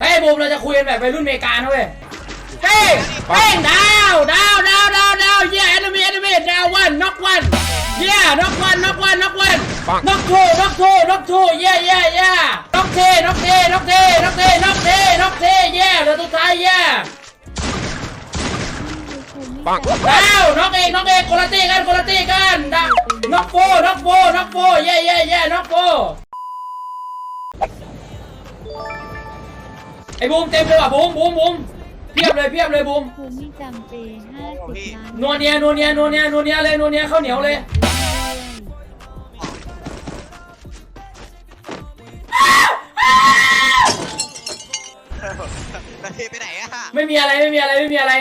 เฮ้ยบูมเราจะคุยกันแบบวัยรุ่นอเมริกานะเว้ย เฮ้ยเฮ้ยดาวดาวดาวดาวดาวเย่ enemy enemy ดาว one knock one เย่ knock one knock one knock one knock two knock two knock two เย่เย่เย่ knock เท knock เท knock เท knock เท knock เท knock เทเย่เหลือตัวท้ายเย่ปังดาวน็อกเองน็อกเองคนละตีกันคนละตีกันดาวน็อกโฟน็อกโฟน็อกโฟเย่เย่เย่น็อกโฟ ไอ้บูมเต็มเลยว่ะบูมบูมบูมเพียบเลยเพียบเลยบูมภูมิจำเปห้าสิบล้านนัวเนียนัวเนียนัวเนียนัวเนียเลยนัวเนียข้าวเหนียวเลยนาทีไปไหนอะไม่มีอะไรไม่มีอะไรไม่มีอะไร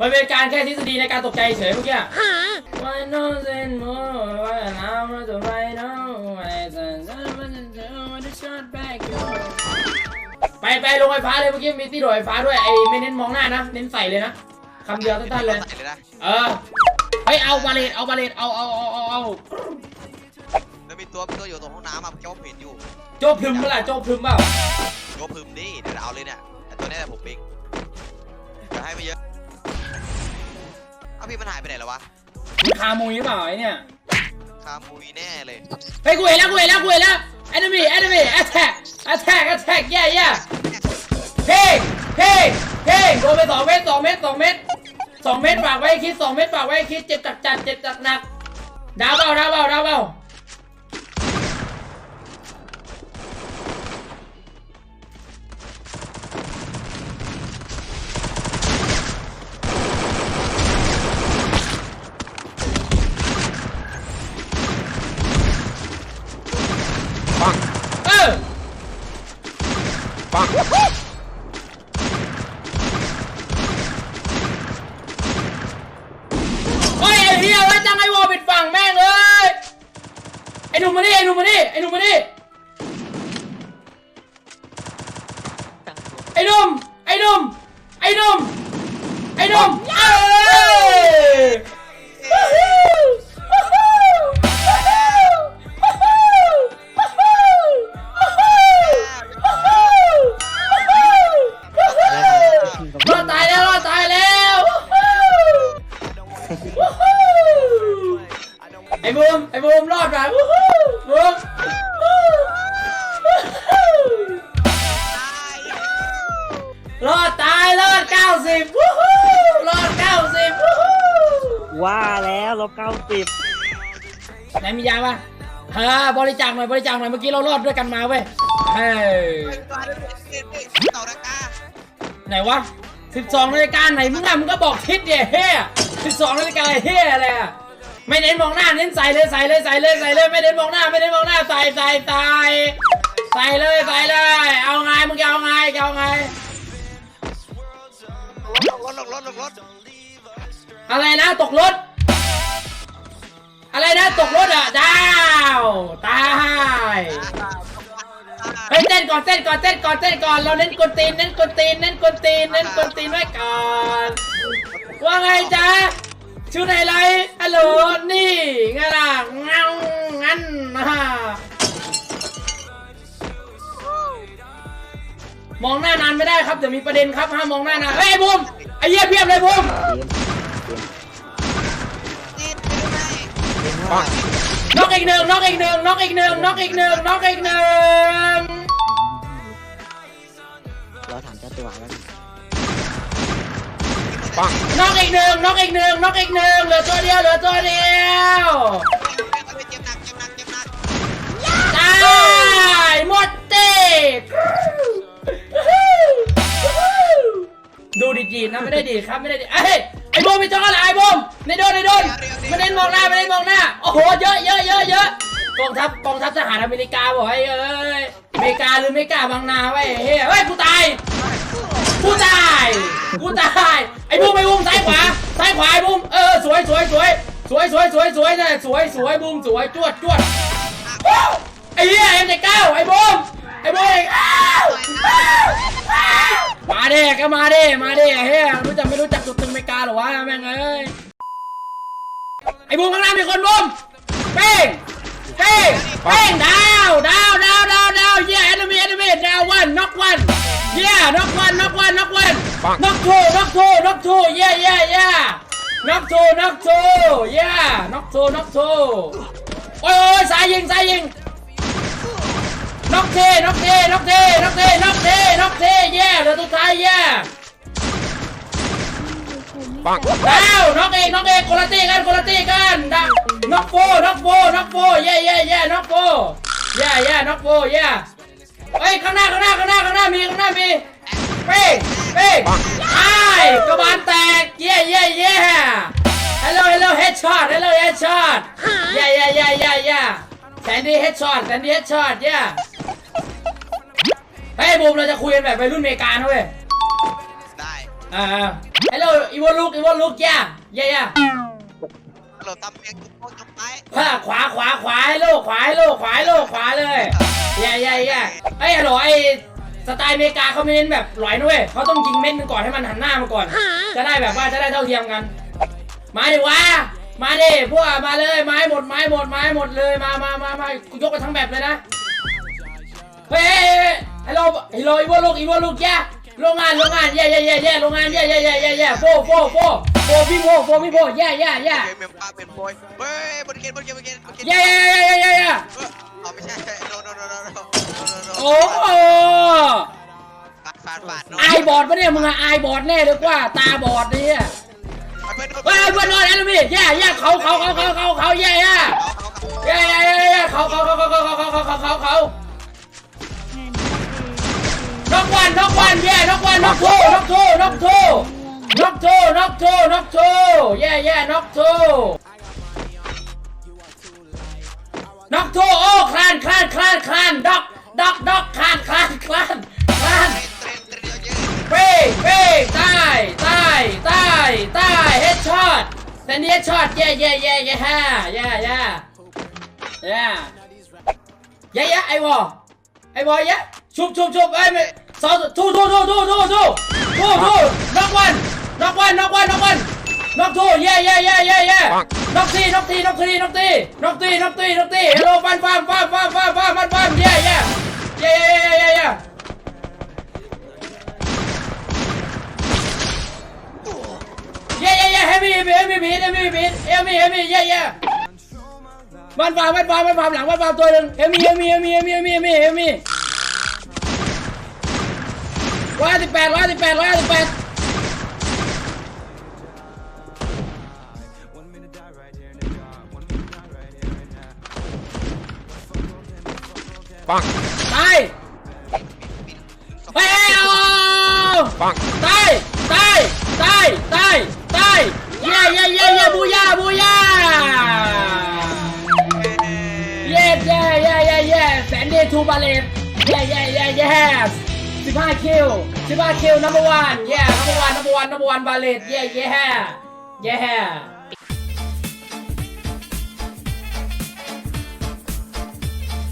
มันเป็นการแค่ทฤษฎีในการตกใจเฉยเมื่อกี้ Why not then more Why now not the right now ไปไปลงไฟฟ้าเลยเมื่อกี้มีที่โดดไฟฟ้าด้วยไอ้ไม่เน้นมองหน้านะเน้นใส่เลยนะคำเดียวสั้นๆเลย ใส่เลยนะเออเฮ้ยเอาบาเลตเอาบาเลตเอาเอาเอาเอาเอาแล้วมีตัวมีตัวอยู่ตรงห้องน้ำอะเจ้าเห็นอยู่โจพลึมเปล่าโจพลึมเปล่าโยพึมดิเดี๋ยวเอาเลยเนี่ยแต่ตัวนี้แหละผมปิ๊กเดี๋ยวให้ไปเยอะเอ้าพี่มันหายไปไหนแล้ววะมีคามุยหรือเปล่าไอ้เนี่ยคามุยแน่เลย เฮ้ยกูเห็นแล้วกูเห็นแล้วกูเห็นแล้ว enemy enemy attack attack attack yeah yeah เพ่งเพ่งเพ่งโดนไปสองเมตรสองเมตรสองเมตรสองเมตรฝากไว้คิดสองเมตรฝากไว้คิดเจ็บจัดจัดเจ็บจัดหนักดาวเบาดาวเบาดาวเบา ปิดฝั่งแม่งเลย ไอ้หนุ่มมาดิไอ้หนุ่มมาดิไอ้หนุ่มมาดิไอ้หนุ่มไอ้หนุ่มไอ้หนุ่มไอ้หนุ่มเอ้ย ไอ้บูมไอ้บูมรอดว่ะวู้ฮู้บูมวู้วู้ฮู้รอดตายรอด90วู้ฮู้รอด90วู้ฮู้ว่าแล้วลบเก้าสิบไหนมียาปะเออบริจาคหน่อยบริจาคหน่อยเมื่อกี้เรารอดด้วยกันมาเว้ยเฮ้ยต่อราคาไหนวะ12นาฬิกาไหนมึงอะมึงก็บอกทิศเดียเฮ้ย12นาฬิกาเฮ้ยอะไรอะ ไม่เน้นมองหน้าเน้นใส่เลยใส่เลยใส่เลยใส่เลยไม่เน้นมองหน้าไม่เน้นมองหน้าใส่ใส่ใส่ใส่เลยใส่เลย เอาไงมึงจะเอาไงจะเอาไงลงรถลงรถลงรถอะไรนะตกรถ อะไรนะตกรถอะดาวตายเฮ้ยเต้นก่อนเต้นก่อนเต้นก่อนเต้นก่อนเราเน้นกวนตีนเน้นกวนตีนเน้นกวนตีนเน้นกวนตีนไว้ก่อนว่าไงจ๊ะ ชื่อไหนไรฮัลโหลนี่ไงล่ะเงางั้นนะมองหน้านานไม่ได้ครับเดี๋ยวมีประเด็นครับห้ามมองหน้านานเฮ้ยไอ้บูมไอ้เหี้ยเพียบเลยบูมน็อกอีกหนึ่งน็อกอีกหนึ่งน็อกอีกหนึ่งน็อกอีกหนึ่งน็อกอีกหนึ่งเราถามเจ้าตัวแล้วกัน ปังน็อกอีกหนึ่งน็อกอีกหนึ่งน็อกอีกหนึ่งเหลือตัวเดียวเหลือตัวเดียวเจ็บหนักเจ็บหนักเจ็บหนักตายหมดเต้ดูดีจีนะไม่ได้ดีครับไม่ได้ดีเอ้ยไอ้โบมไปจ้องอะไรไอ้โบมในโดนในโดนไม่ได้มองหน้าไม่ได้มองหน้าโอ้โหเยอะเยอะเยอะเยอะกองทัพกองทัพทหารอเมริกาบอกให้เอ้ยอเมริกาหรือไม่กล้าบางนาไว้เฮ้ยเฮ้ยกูตายกูตาย กูตายไอ้บุ้มไอ้บุ้มซ้ายขวาซ้ายขวาไอ้บุ้มเออสวยสวยสวยสวยสวยสวยสวยนะสวยสวยบุ้มสวยจวดจวดไอ้เหี้ยเอ็มเจเก้าไอ้บุ้มไอ้บุ้มมาเด้ก็มาเด้มาเด้เฮ้ยรู้จักไม่รู้จักจุดตึงเมกาหรอวะแม่งเอ้ยไอ้บุ้มข้างหน้ามีคนบุ้มเป้ง เป้งเป้งดาวดาวดาวดาวดาวเย่แอนิเมะแอนิเมะดาววันน็อกวันเย่น็อกวันน็อกวันน็อกวันน็อกทูน็อกทูน็อกทูเย่เย่เย่น็อกทูน็อกทูเย่น็อกทูน็อกทูโอ้ยโอ้ยสายยิงสายยิงน็อกเทน็อกเทน็อกเทน็อกเทน็อกเทน็อกเทเย่เรือตัวท้ายเย่ปังดาวน็อกเองน็อกเองคนละตีกันคนละตีกันดัง น็อกโฟน็อกโฟน็อกโฟแย่แย่แย่น็อกโฟแย่แย่น็อกโฟแย่เฮ้ยข้างหน้าข้างหน้าข้างหน้าข้างหน้ามีข้างหน้ามีเป้งเป้งไอ้กระบาลแตกแย่แย่แย่ hello hello headshot hello headshot แย่แย่แย่แย่แย่แซนดี้ headshot แซนดี้ headshot แย่เฮ้ยบูมเราจะคุยกันแบบวัยรุ่นอเมริกานะเว้ยได้อ่าฮัลโหลอีวอลูกอีวอลูกย่าย่าย่าฮัล โหลตำเมียงจุ๊บโป๊ะจุ๊บไปขวาขวาขวาขวาให้โลกขวาให้โลกขวาให้โลกขวาเลยย่าย่าย่าไอ้ยฮัลโหลไอ้สไตล์อเมริกาเขาไม่เน้นแบบหลอยนะเว้ยเขาต้องยิงเม็ดนึงก่อนให้มันหันหน้ามาก่อน จะได้แบบว่าจะได้เท่าเทียมกัน มาดิวะมาดิพวกมาเลยไม้หมดไม้หมดไม้หมดเลยมามามามายกกันทั้งแบบเลยนะเฮ้ยฮัลโหลฮัลโหลอีวอลูกอีวอลูกย่ โรงงานโรงงานแย่แย่แย่แย่โรงงานแย่แย่แย่แย่แย่โฟโฟโฟโฟพี่โฟโฟพี่โฟแย่แย่แย่เกมเมมป้าเป็นโปรยเฮ้ยบนเกมบนเกมบนเกมบนเกมแย่แย่แย่แย่แย่แย่เออเอาไม่ใช่โนโนโนโนโนโนโนโอ้โหฟาดฟาดฟาดไอบอดปะเนี่ยมึงอะไอบอดแน่เลยว่าตาบอดเนี่ยมันเป็นเฮ้ยเพื่อนนอนแอนิเมตแย่แย่เขาเขาเขาเขาเขาเขาแย่แย่แย่แย่แย่แย่เขาเขาเขาเขาเขาเขาเขาเขาเขาเขาแทนน กวันนกวันแย่นกวันนกทูนกทูนกทูนกทูนกทูนกทูแย่แย่นกทูนกทูโอ้คลานคลานคลานคลานด็อกด็อกด็อกคลานคลานคลานคลานเทรนเทรนเทรนเยอะเป้งเป้งตายตายตายตายเฮดช็อตแต่นี่เฮดช็อตแย่แย่แย่แย่แย่แย่แย่แย่แย่แย่ไอวอไอวอแย่ชุบชุบชุบไอ้ ไม่สองทูทูทูทูทูทูทูทูน็อกวันน็อกวันน็อกวันน็อกวันน็อกทูแย่แย่แย่แย่แย่น็อกทีน็อกทีน็อกทีน็อกทีน็อกทีน็อกทีน็อกทีฮัลโหลฟันฟันฟันฟันฟันฟันฟันฟันแย่แย่แย่แย่แย่แย่แย่ Yeah, yeah, yeah, heavy, heavy, heavy beat, heavy beat, heavy, heavy, yeah, yeah. มันฟามันฟามันฟาหลังมันฟาตัวหนึ่งเฮมี่เฮมี่เฮมี่เฮมี่เฮมี่เฮมี่เฮมี่ ร้อยสิบแปดร้อยสิบแปดร้อยสิบแปดปังตายไปเอาปังตายตายตายตายตายเย่เย่เย่เย่บูย่าบูย่าเย้เย้เย้เย้เย้แสนดีทูบาเลตเย้เย้เย้เย้ 15คิว15คิว number one yeah number one number one number one บาเลต yeah yeah yeah